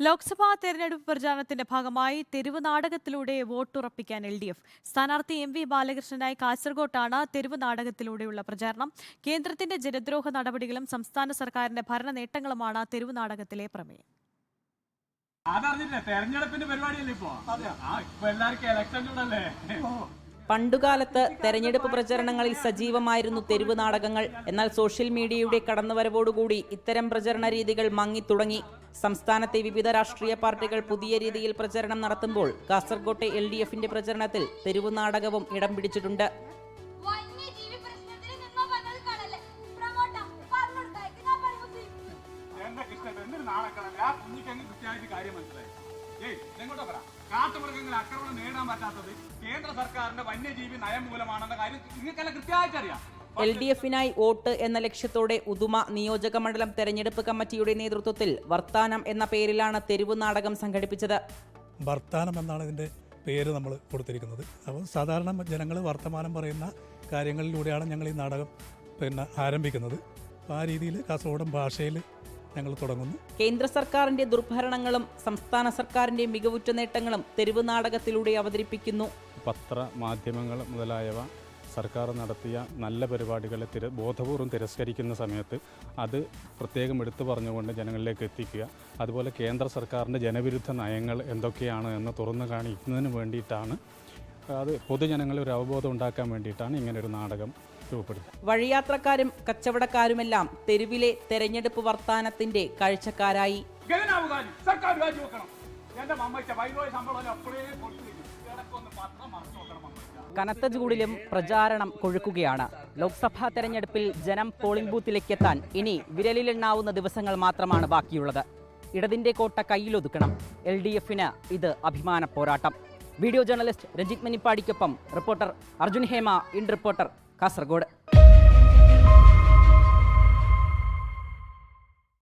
ലോക്സഭാ തെരഞ്ഞെടുപ്പ് പ്രചാരണത്തിന്റെ ഭാഗമായി തെരുവ് നാടകത്തിലൂടെ വോട്ടുറപ്പിക്കാൻ എൽ ഡി എഫ്. സ്ഥാനാർത്ഥി എം വി ബാലകൃഷ്ണനായി കാസർഗോട്ടാണ് തെരുവ് നാടകത്തിലൂടെയുള്ള പ്രചാരണം. കേന്ദ്രത്തിന്റെ ജനദ്രോഹ നടപടികളും സംസ്ഥാന സർക്കാരിന്റെ ഭരണ നേട്ടങ്ങളുമാണ് തെരുവ് നാടകത്തിലെ പ്രമേയം. അതറിഞ്ഞില്ലേ തെരഞ്ഞെടുപ്പിന്റെ പരിപാടിയല്ലേ ഇപ്പോ? എല്ലാവർക്കും ഇലക്ഷനിലൂടെ പണ്ടുകാലത്ത് തെരഞ്ഞെടുപ്പ് പ്രചരണങ്ങളിൽ സജീവമായിരുന്നു തെരുവ് നാടകങ്ങൾ. എന്നാൽ സോഷ്യൽ മീഡിയയുടെ കടന്നുവരവോടുകൂടി ഇത്തരം പ്രചരണ രീതികൾ മങ്ങിത്തുടങ്ങി. സംസ്ഥാനത്തെ വിവിധ രാഷ്ട്രീയ പാർട്ടികൾ പുതിയ രീതിയിൽ പ്രചരണം നടത്തുമ്പോൾ കാസർകോട്ടെ എൽ ഡി എഫിന്റെ പ്രചരണത്തിൽ തെരുവ് നാടകവും ഇടം പിടിച്ചിട്ടുണ്ട്. കാട്ടുമൃഗങ്ങളെ അക്രമണം ആക്രമണം നേടാൻ പറ്റാത്തത് കേന്ദ്ര സർക്കാരിന്റെ വന്യജീവി നയം മൂലമാണെന്ന കാര്യം നിങ്ങൾക്കെല്ലാം കൃത്യമായിട്ട് അറിയാം എൽ ഡി എഫിനായി വോട്ട് എന്ന ലക്ഷ്യത്തോടെ ഉദുമ നിയോജക മണ്ഡലം തെരഞ്ഞെടുപ്പ് കമ്മിറ്റിയുടെ നേതൃത്വത്തിൽ വർത്താനം എന്ന പേരിലാണ് തെരുവ് നാടകം സംഘടിപ്പിച്ചത്. വർത്താനം എന്നാണ് ഇതിന്റെ പേര് നമ്മൾ കൊടുത്തിരിക്കുന്നത്. അപ്പോൾ സാധാരണ ജനങ്ങൾ വർത്തമാനം പറയുന്ന കാര്യങ്ങളിലൂടെയാണ് ഞങ്ങൾ ഈ നാടകം പിന്നെ ആരംഭിക്കുന്നത്. അപ്പോൾ ആ രീതിയിൽ കാസർഗോഡൻ ഭാഷയിൽ ഞങ്ങൾ തുടങ്ങുന്നു. കേന്ദ്ര സർക്കാരിന്റെ ദുർഭരണങ്ങളും സംസ്ഥാന സർക്കാരിന്റെ മികവുറ്റ നേട്ടങ്ങളും തെരുവ് നാടകത്തിലൂടെ അവതരിപ്പിക്കുന്നു. പത്ര മാധ്യമങ്ങൾ മുതലായവ സർക്കാർ നടത്തിയ നല്ല പരിപാടികളെ തിര ബോധപൂർവം തിരസ്കരിക്കുന്ന സമയത്ത് അത് പ്രത്യേകം എടുത്തു പറഞ്ഞുകൊണ്ട് ജനങ്ങളിലേക്ക് എത്തിക്കുക. അതുപോലെ കേന്ദ്ര സർക്കാരിന്റെ ജനവിരുദ്ധ നയങ്ങൾ എന്തൊക്കെയാണ് എന്ന് തുറന്നു കാണിക്കുന്നതിന് വേണ്ടിയിട്ടാണ്. അത് പൊതുജനങ്ങളിൽ ഒരു അവബോധം ഉണ്ടാക്കാൻ വേണ്ടിയിട്ടാണ് ഇങ്ങനൊരു നാടകം രൂപപ്പെടുത്തുന്നത് വഴിയാത്രക്കാരും കച്ചവടക്കാരുമെല്ലാം തെരുവിലെ തെരഞ്ഞെടുപ്പ് വർത്താനത്തിന്റെ കാഴ്ചക്കാരായി. സർക്കാർ രാജിവെക്കണം. എന്റെ മമ്മച്ച വൈദ്യുതി ശമ്പളം അപ്പോഴേ കനത്ത ചൂടിലും പ്രചാരണം കൊഴുക്കുകയാണ്. ലോക്സഭാ തെരഞ്ഞെടുപ്പിൽ ജനം പോളിംഗ് ബൂത്തിലേക്ക് എത്താൻ ഇനി വിരലിലെണ്ണാവുന്ന ദിവസങ്ങൾ മാത്രമാണ് ബാക്കിയുള്ളത്. ഇടതിന്റെ കോട്ട കയ്യിലൊതുക്കണം. എൽ ഡി എഫിന് ഇത് അഭിമാന പോരാട്ടം. Video journalist Ranjith മനിപ്പാടിക്കൊപ്പം reporter Arjun Hema in reporter Kasaragod.